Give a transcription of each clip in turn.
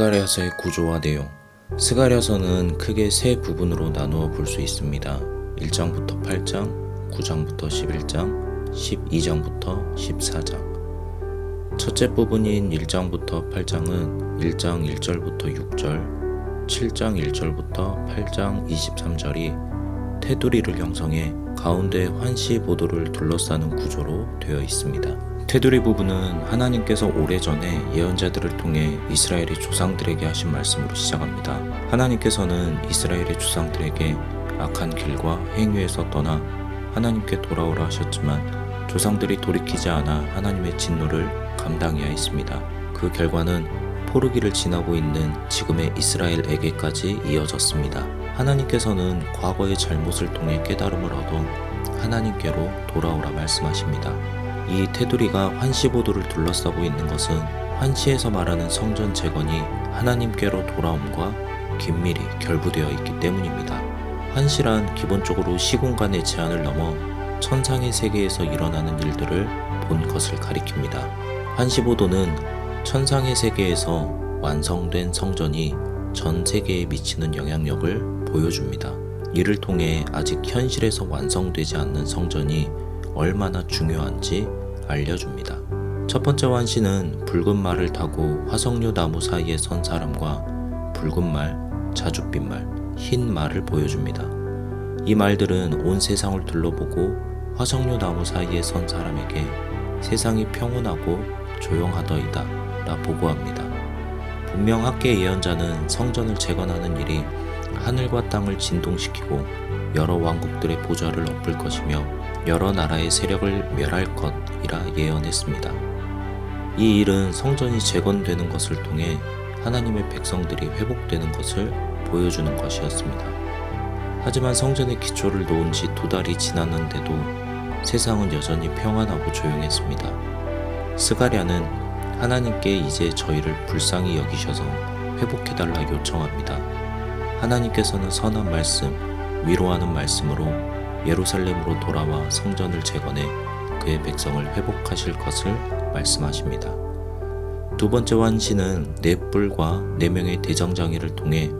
스가랴서의 구조와 내용 스가랴서는 크게 세 부분으로 나누어 볼 수 있습니다. 1장부터 8장, 9장부터 11장, 12장부터 14장. 첫째 부분인 1장부터 8장은 1장 1절부터 6절, 7장 1절부터 8장 23절이 테두리를 형성해 가운데 환시 보도를 둘러싸는 구조로 되어 있습니다. 테두리 부분은 하나님께서 오래전에 예언자들을 통해 이스라엘의 조상들에게 하신 말씀으로 시작합니다. 하나님께서는 이스라엘의 조상들에게 악한 길과 행위에서 떠나 하나님께 돌아오라 하셨지만 조상들이 돌이키지 않아 하나님의 진노를 감당해야 했습니다. 그 결과는 포르기를 지나고 있는 지금의 이스라엘에게까지 이어졌습니다. 하나님께서는 과거의 잘못을 통해 깨달음을 얻어 하나님께로 돌아오라 말씀하십니다. 이 테두리가 환시보도를 둘러싸고 있는 것은 환시에서 말하는 성전 재건이 하나님께로 돌아옴과 긴밀히 결부되어 있기 때문입니다. 환시란 기본적으로 시공간의 제한을 넘어 천상의 세계에서 일어나는 일들을 본 것을 가리킵니다. 환시보도는 천상의 세계에서 완성된 성전이 전 세계에 미치는 영향력을 보여줍니다. 이를 통해 아직 현실에서 완성되지 않는 성전이 얼마나 중요한지 알려줍니다. 첫 번째 환시는 붉은 말을 타고 화석류 나무 사이에 선 사람과 붉은 말, 자줏빛 말, 흰 말을 보여줍니다. 이 말들은 온 세상을 둘러보고 화석류 나무 사이에 선 사람에게 세상이 평온하고 조용하더이다 라 보고합니다. 분명 학계 예언자는 성전을 재건하는 일이 하늘과 땅을 진동시키고 여러 왕국들의 보좌를 엎을 것이며 여러 나라의 세력을 멸할 것이라 예언했습니다. 이 일은 성전이 재건되는 것을 통해 하나님의 백성들이 회복되는 것을 보여주는 것이었습니다. 하지만 성전의 기초를 놓은 지 두 달이 지났는데도 세상은 여전히 평안하고 조용했습니다. 스가랴는 하나님께 이제 저희를 불쌍히 여기셔서 회복해달라 요청합니다. 하나님께서는 선한 말씀, 위로하는 말씀으로 예루살렘으로 돌아와 성전을 재건해 그의 백성을 회복하실 것을 말씀하십니다. 두 번째 환시는 네 뿔과 네 명의 대정장이를 통해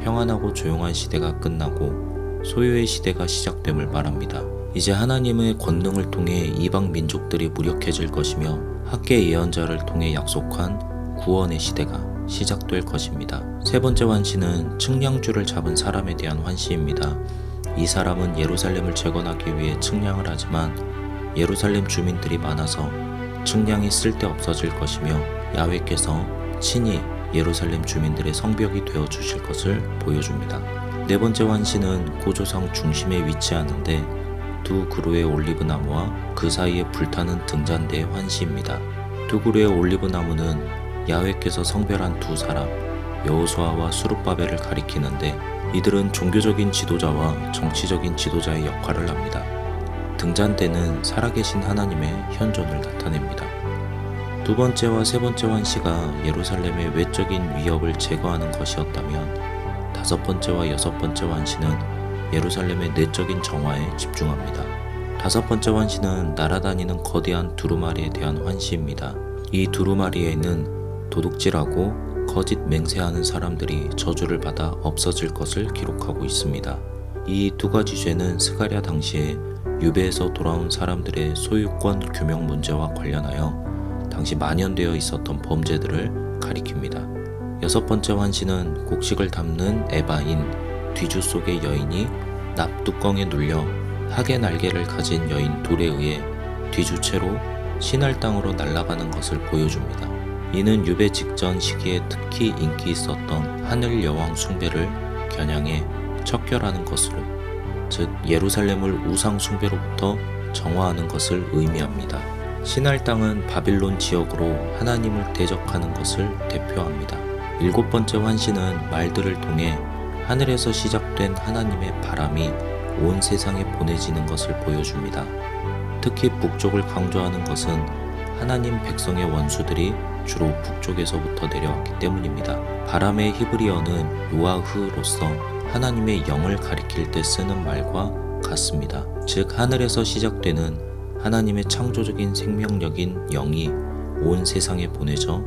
평안하고 조용한 시대가 끝나고 소유의 시대가 시작됨을 말합니다. 이제 하나님의 권능을 통해 이방 민족들이 무력해질 것이며 학계 예언자를 통해 약속한 구원의 시대가 시작될 것입니다. 세 번째 환시는 측량주를 잡은 사람에 대한 환시입니다. 이 사람은 예루살렘을 재건하기 위해 측량을 하지만 예루살렘 주민들이 많아서 측량이 쓸데 없어질 것이며 야훼께서 친히 예루살렘 주민들의 성벽이 되어 주실 것을 보여줍니다. 네 번째 환시는 고조성 중심에 위치하는데 두 그루의 올리브 나무와 그 사이에 불타는 등잔대의 환시입니다. 두 그루의 올리브 나무는 야훼께서 성별한 두 사람 여호수아와 수룹바벨을 가리키는데 이들은 종교적인 지도자와 정치적인 지도자의 역할을 합니다. 등잔대는 살아계신 하나님의 현존을 나타냅니다. 두 번째와 세 번째 환시가 예루살렘의 외적인 위협을 제거하는 것이었다면 다섯 번째와 여섯 번째 환시는 예루살렘의 내적인 정화에 집중합니다. 다섯 번째 환시는 날아다니는 거대한 두루마리에 대한 환시입니다. 이 두루마리에는 도둑질하고 거짓 맹세하는 사람들이 저주를 받아 없어질 것을 기록하고 있습니다. 이 두 가지 죄는 스가랴 당시에 유배에서 돌아온 사람들의 소유권 규명 문제와 관련하여 당시 만연되어 있었던 범죄들을 가리킵니다. 여섯 번째 환시는 곡식을 담는 에바인 뒤주 속의 여인이 납뚜껑에 눌려 학의 날개를 가진 여인 둘에 의해 뒤주체로 신할 땅으로 날아가는 것을 보여줍니다. 이는 유배 직전 시기에 특히 인기 있었던 하늘 여왕 숭배를 겨냥해 척결하는 것으로 즉 예루살렘을 우상 숭배로부터 정화하는 것을 의미합니다. 신할 땅은 바빌론 지역으로 하나님을 대적하는 것을 대표합니다. 일곱 번째 환시는 말들을 통해 하늘에서 시작된 하나님의 바람이 온 세상에 보내지는 것을 보여줍니다. 특히 북쪽을 강조하는 것은 하나님 백성의 원수들이 주로 북쪽에서부터 내려왔기 때문입니다. 바람의 히브리어는 요아흐로서 하나님의 영을 가리킬 때 쓰는 말과 같습니다. 즉 하늘에서 시작되는 하나님의 창조적인 생명력인 영이 온 세상에 보내져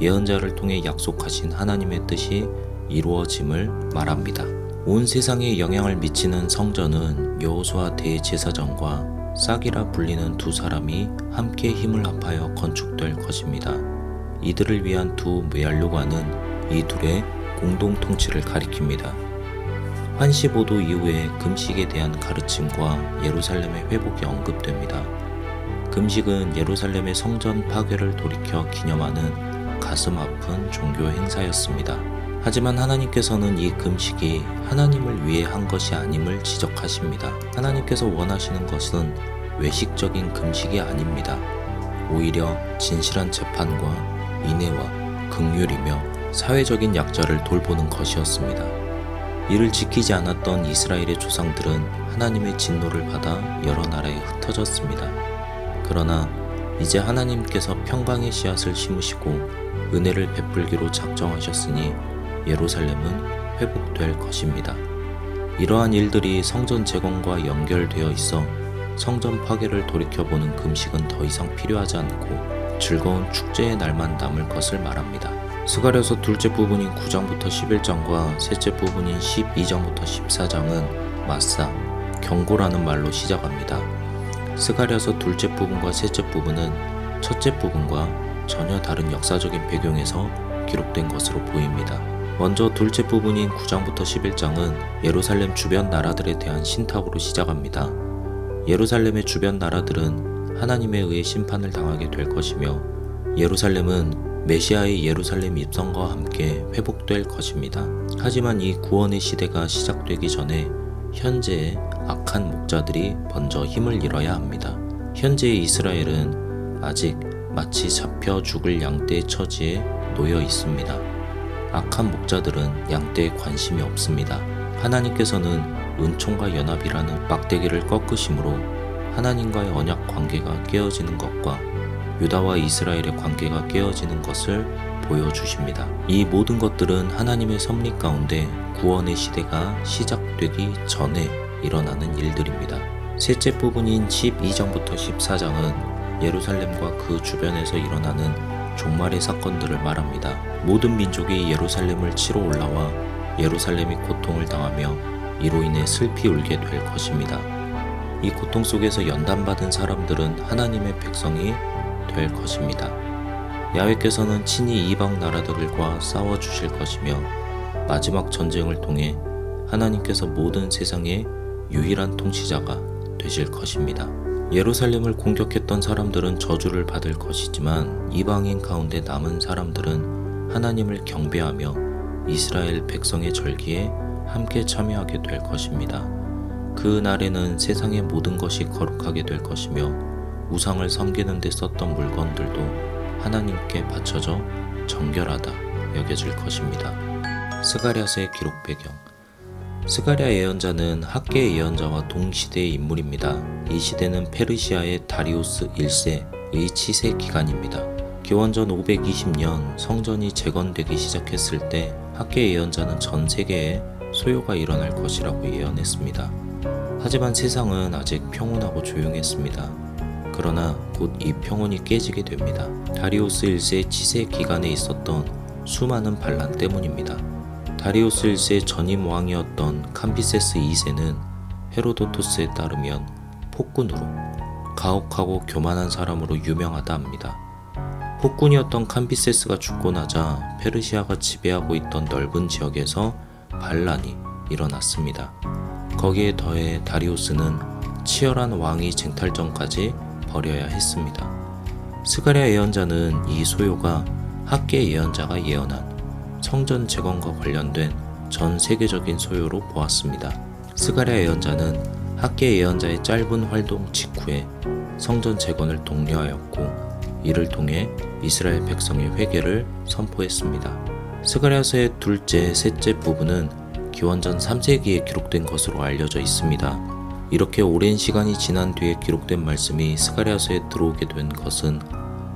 예언자를 통해 약속하신 하나님의 뜻이 이루어짐을 말합니다. 온 세상에 영향을 미치는 성전은 여호수아 대제사장과 싹이라 불리는 두 사람이 함께 힘을 합하여 건축될 것입니다. 이들을 위한 두 메알루관은 이 둘의 공동 통치를 가리킵니다. 환시보도 이후에 금식에 대한 가르침과 예루살렘의 회복이 언급됩니다. 금식은 예루살렘의 성전 파괴를 돌이켜 기념하는 가슴 아픈 종교 행사였습니다. 하지만 하나님께서는 이 금식이 하나님을 위해 한 것이 아님을 지적하십니다. 하나님께서 원하시는 것은 외식적인 금식이 아닙니다. 오히려 진실한 재판과 인애와 긍휼이며 사회적인 약자를 돌보는 것이었습니다. 이를 지키지 않았던 이스라엘의 조상들은 하나님의 진노를 받아 여러 나라에 흩어졌습니다. 그러나 이제 하나님께서 평강의 씨앗을 심으시고 은혜를 베풀기로 작정하셨으니 예루살렘은 회복될 것입니다. 이러한 일들이 성전 재건과 연결되어 있어 성전 파괴를 돌이켜보는 금식은 더 이상 필요하지 않고 즐거운 축제의 날만 남을 것을 말합니다. 스가랴서 둘째 부분인 9장부터 11장과 셋째 부분인 12장부터 14장은 마사, 경고라는 말로 시작합니다. 스가랴서 둘째 부분과 셋째 부분은 첫째 부분과 전혀 다른 역사적인 배경에서 기록된 것으로 보입니다. 먼저 둘째 부분인 9장부터 11장은 예루살렘 주변 나라들에 대한 신탁으로 시작합니다. 예루살렘의 주변 나라들은 하나님에 의해 심판을 당하게 될 것이며 예루살렘은 메시아의 예루살렘 입성과 함께 회복될 것입니다. 하지만 이 구원의 시대가 시작되기 전에 현재의 악한 목자들이 먼저 힘을 잃어야 합니다. 현재의 이스라엘은 아직 마치 잡혀 죽을 양떼의 처지에 놓여 있습니다. 악한 목자들은 양떼에 관심이 없습니다. 하나님께서는 은총과 연합이라는 막대기를 꺾으심으로 하나님과의 언약 관계가 깨어지는 것과 유다와 이스라엘의 관계가 깨어지는 것을 보여주십니다. 이 모든 것들은 하나님의 섭리 가운데 구원의 시대가 시작되기 전에 일어나는 일들입니다. 셋째 부분인 12장부터 14장은 예루살렘과 그 주변에서 일어나는 종말의 사건들을 말합니다. 모든 민족이 예루살렘을 치러 올라와 예루살렘이 고통을 당하며 이로 인해 슬피 울게 될 것입니다. 이 고통 속에서 연단받은 사람들은 하나님의 백성이 될 것입니다. 야훼께서는 친히 이방 나라들과 싸워 주실 것이며 마지막 전쟁을 통해 하나님께서 모든 세상의 유일한 통치자가 되실 것입니다. 예루살렘을 공격했던 사람들은 저주를 받을 것이지만 이방인 가운데 남은 사람들은 하나님을 경배하며 이스라엘 백성의 절기에 함께 참여하게 될 것입니다. 그 날에는 세상의 모든 것이 거룩하게 될 것이며 우상을 섬기는 데 썼던 물건들도 하나님께 바쳐져 정결하다 여겨질 것입니다. 스가랴서의 기록 배경 스가랴 예언자는 학계 예언자와 동시대의 인물입니다. 이 시대는 페르시아의 다리우스 1세의 치세 기간입니다. 기원전 520년 성전이 재건되기 시작했을 때 학계 예언자는 전 세계에 소요가 일어날 것이라고 예언했습니다. 하지만 세상은 아직 평온하고 조용했습니다. 그러나 곧 이 평온이 깨지게 됩니다. 다리우스 1세 치세 기간에 있었던 수많은 반란 때문입니다. 다리우스 1세 전임 왕이었던 캄비세스 2세는 헤로도토스에 따르면 폭군으로 가혹하고 교만한 사람으로 유명하다 합니다. 폭군이었던 캄비세스가 죽고 나자 페르시아가 지배하고 있던 넓은 지역에서 반란이 일어났습니다. 거기에 더해 다리우스는 치열한 왕위 쟁탈전까지 벌여야 했습니다. 스가랴 예언자는 이 소요가 학계 예언자가 예언한 성전 재건과 관련된 전 세계적인 소요로 보았습니다. 스가랴 예언자는 학계 예언자의 짧은 활동 직후에 성전 재건을 독려하였고 이를 통해 이스라엘 백성의 회개를 선포했습니다. 스가랴서의 둘째, 셋째 부분은 기원전 3세기에 기록된 것으로 알려져 있습니다. 이렇게 오랜 시간이 지난 뒤에 기록된 말씀이 스가랴서에 들어오게 된 것은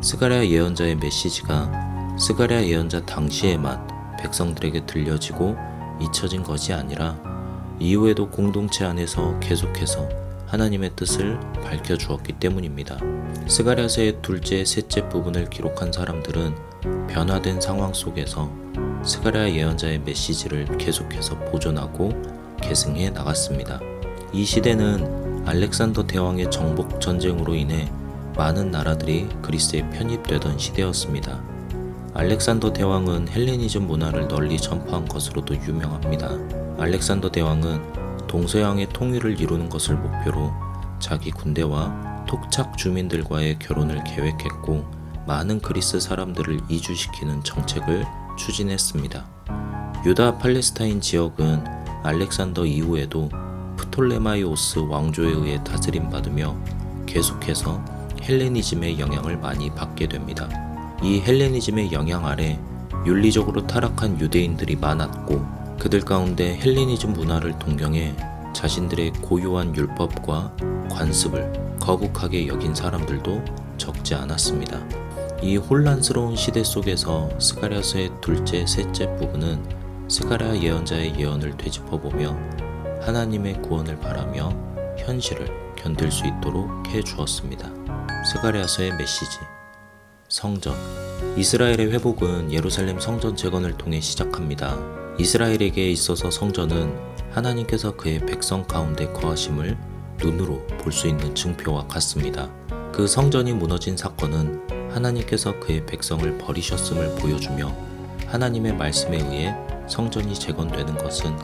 스가랴 예언자의 메시지가 스가랴 예언자 당시에만 백성들에게 들려지고 잊혀진 것이 아니라 이후에도 공동체 안에서 계속해서 하나님의 뜻을 밝혀 주었기 때문입니다. 스가랴서의 둘째, 셋째 부분을 기록한 사람들은 변화된 상황 속에서 스가랴 예언자의 메시지를 계속해서 보존하고 계승해 나갔습니다. 이 시대는 알렉산더 대왕의 정복 전쟁으로 인해 많은 나라들이 그리스에 편입되던 시대였습니다. 알렉산더 대왕은 헬레니즘 문화를 널리 전파한 것으로도 유명합니다. 알렉산더 대왕은 동서양의 통일을 이루는 것을 목표로 자기 군대와 톡착 주민들과의 결혼을 계획했고 많은 그리스 사람들을 이주시키는 정책을 추진했습니다. 유다 팔레스타인 지역은 알렉산더 이후에도 프톨레마이오스 왕조에 의해 다스림 받으며 계속해서 헬레니즘의 영향을 많이 받게 됩니다. 이 헬레니즘의 영향 아래 윤리적으로 타락한 유대인들이 많았고 그들 가운데 헬레니즘 문화를 동경해 자신들의 고유한 율법과 관습을 거북하게 여긴 사람들도 적지 않았습니다. 이 혼란스러운 시대 속에서 스가랴서의 둘째, 셋째 부분은 스가랴 예언자의 예언을 되짚어보며 하나님의 구원을 바라며 현실을 견딜 수 있도록 해 주었습니다. 스가랴서의 메시지 성전 이스라엘의 회복은 예루살렘 성전 재건을 통해 시작합니다. 이스라엘에게 있어서 성전은 하나님께서 그의 백성 가운데 거하심을 눈으로 볼 수 있는 증표와 같습니다. 그 성전이 무너진 사건은 하나님께서 그의 백성을 버리셨음을 보여주며 하나님의 말씀에 의해 성전이 재건되는 것은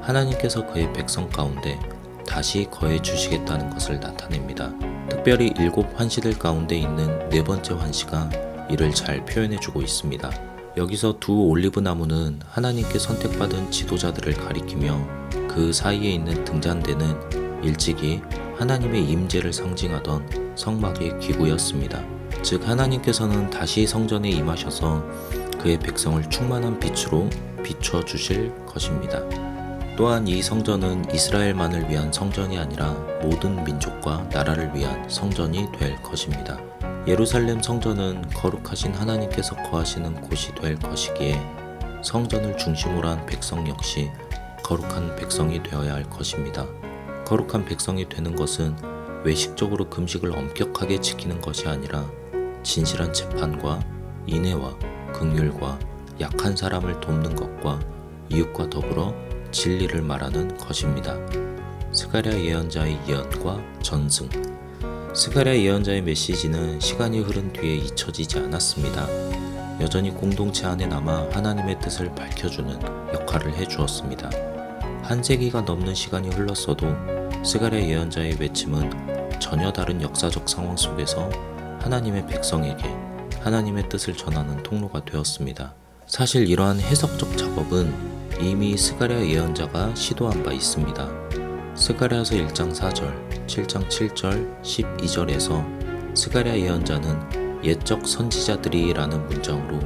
하나님께서 그의 백성 가운데 다시 거해 주시겠다는 것을 나타냅니다. 특별히 일곱 환시들 가운데 있는 네 번째 환시가 이를 잘 표현해 주고 있습니다. 여기서 두 올리브 나무는 하나님께 선택받은 지도자들을 가리키며 그 사이에 있는 등잔대는 일찍이 하나님의 임재를 상징하던 성막의 기구였습니다. 즉 하나님께서는 다시 성전에 임하셔서 그의 백성을 충만한 빛으로 비춰 주실 것입니다. 또한 이 성전은 이스라엘만을 위한 성전이 아니라 모든 민족과 나라를 위한 성전이 될 것입니다. 예루살렘 성전은 거룩하신 하나님께서 거하시는 곳이 될 것이기에 성전을 중심으로 한 백성 역시 거룩한 백성이 되어야 할 것입니다. 거룩한 백성이 되는 것은 외식적으로 금식을 엄격하게 지키는 것이 아니라 진실한 재판과 인애와 긍휼과 약한 사람을 돕는 것과 이웃과 더불어 진리를 말하는 것입니다. 스가랴 예언자의 예언과 전승 스가랴 예언자의 메시지는 시간이 흐른 뒤에 잊혀지지 않았습니다. 여전히 공동체 안에 남아 하나님의 뜻을 밝혀주는 역할을 해주었습니다. 한 세기가 넘는 시간이 흘렀어도 스가랴 예언자의 외침은 전혀 다른 역사적 상황 속에서 하나님의 백성에게 하나님의 뜻을 전하는 통로가 되었습니다. 사실 이러한 해석적 작업은 이미 스가랴 예언자가 시도한 바 있습니다. 스가랴서 1장 4절, 7장 7절, 12절에서 스가랴 예언자는 옛적 선지자들이라는 문장으로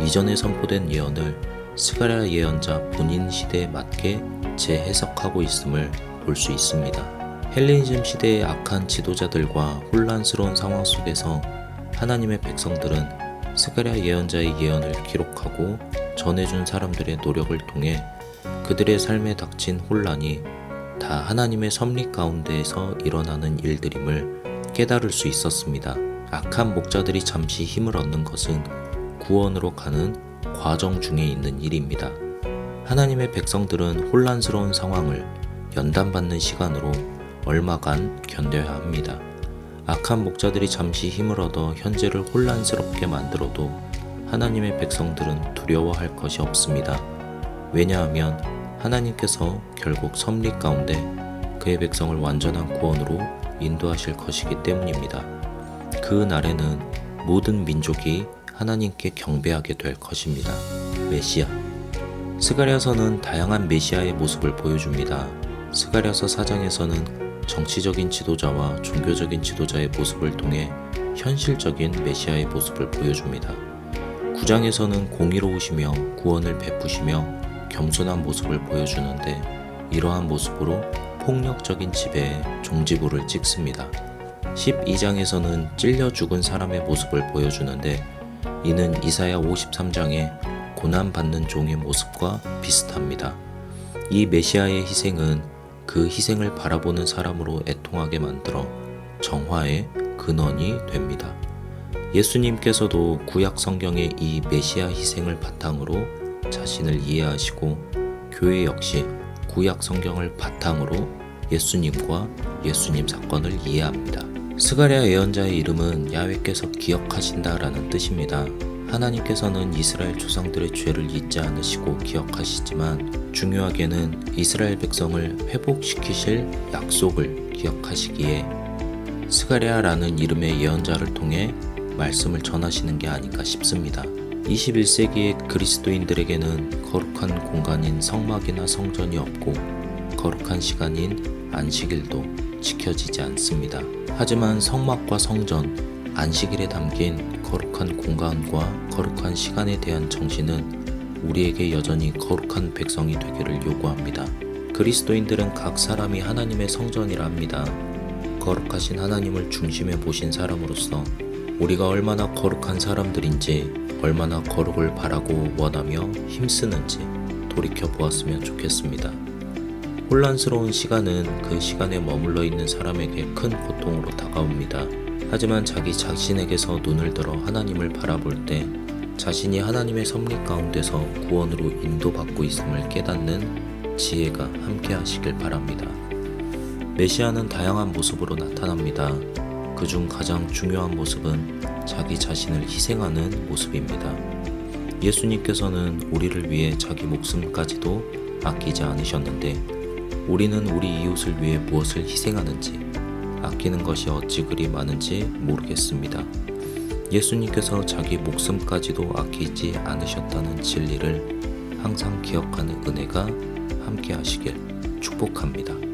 이전에 선포된 예언을 스가랴 예언자 본인 시대에 맞게 재해석하고 있음을 볼 수 있습니다. 헬레니즘 시대의 악한 지도자들과 혼란스러운 상황 속에서 하나님의 백성들은 스가랴 예언자의 예언을 기록하고 전해준 사람들의 노력을 통해 그들의 삶에 닥친 혼란이 다 하나님의 섭리 가운데에서 일어나는 일들임을 깨달을 수 있었습니다. 악한 목자들이 잠시 힘을 얻는 것은 구원으로 가는 과정 중에 있는 일입니다. 하나님의 백성들은 혼란스러운 상황을 연단받는 시간으로 얼마간 견뎌야 합니다. 악한 목자들이 잠시 힘을 얻어 현재를 혼란스럽게 만들어도 하나님의 백성들은 두려워할 것이 없습니다. 왜냐하면 하나님께서 결국 섭리 가운데 그의 백성을 완전한 구원으로 인도하실 것이기 때문입니다. 그 날에는 모든 민족이 하나님께 경배하게 될 것입니다. 메시아 스가랴서는 다양한 메시아의 모습을 보여줍니다. 스가랴서 4장에서는 정치적인 지도자와 종교적인 지도자의 모습을 통해 현실적인 메시아의 모습을 보여줍니다. 9장에서는 공의로우시며 구원을 베푸시며 겸손한 모습을 보여주는데 이러한 모습으로 폭력적인 지배에 종지부를 찍습니다. 12장에서는 찔려 죽은 사람의 모습을 보여주는데 이는 이사야 53장의 고난받는 종의 모습과 비슷합니다. 이 메시아의 희생은 그 희생을 바라보는 사람으로 애통하게 만들어 정화의 근원이 됩니다. 예수님께서도 구약 성경의 이 메시아 희생을 바탕으로 자신을 이해하시고 교회 역시 구약 성경을 바탕으로 예수님과 예수님 사건을 이해합니다. 스가랴 예언자의 이름은 야훼께서 기억하신다라는 뜻입니다. 하나님께서는 이스라엘 조상들의 죄를 잊지 않으시고 기억하시지만 중요하게는 이스라엘 백성을 회복시키실 약속을 기억하시기에 스가랴라는 이름의 예언자를 통해 말씀을 전하시는 게 아닌가 싶습니다. 21세기의 그리스도인들에게는 거룩한 공간인 성막이나 성전이 없고 거룩한 시간인 안식일도 지켜지지 않습니다. 하지만 성막과 성전, 안식일에 담긴 거룩한 공간과 거룩한 시간에 대한 정신은 우리에게 여전히 거룩한 백성이 되기를 요구합니다. 그리스도인들은 각 사람이 하나님의 성전이라 합니다. 거룩하신 하나님을 중심에 보신 사람으로서 우리가 얼마나 거룩한 사람들인지 얼마나 거룩을 바라고 원하며 힘쓰는지 돌이켜 보았으면 좋겠습니다. 혼란스러운 시간은 그 시간에 머물러 있는 사람에게 큰 고통으로 다가옵니다. 하지만 자기 자신에게서 눈을 들어 하나님을 바라볼 때 자신이 하나님의 섭리 가운데서 구원으로 인도받고 있음을 깨닫는 지혜가 함께 하시길 바랍니다. 메시아는 다양한 모습으로 나타납니다. 그중 가장 중요한 모습은 자기 자신을 희생하는 모습입니다. 예수님께서는 우리를 위해 자기 목숨까지도 아끼지 않으셨는데 우리는 우리 이웃을 위해 무엇을 희생하는지 아끼는 것이 어찌 그리 많은지 모르겠습니다. 예수님께서 자기 목숨까지도 아끼지 않으셨다는 진리를 항상 기억하는 은혜가 함께 하시길 축복합니다.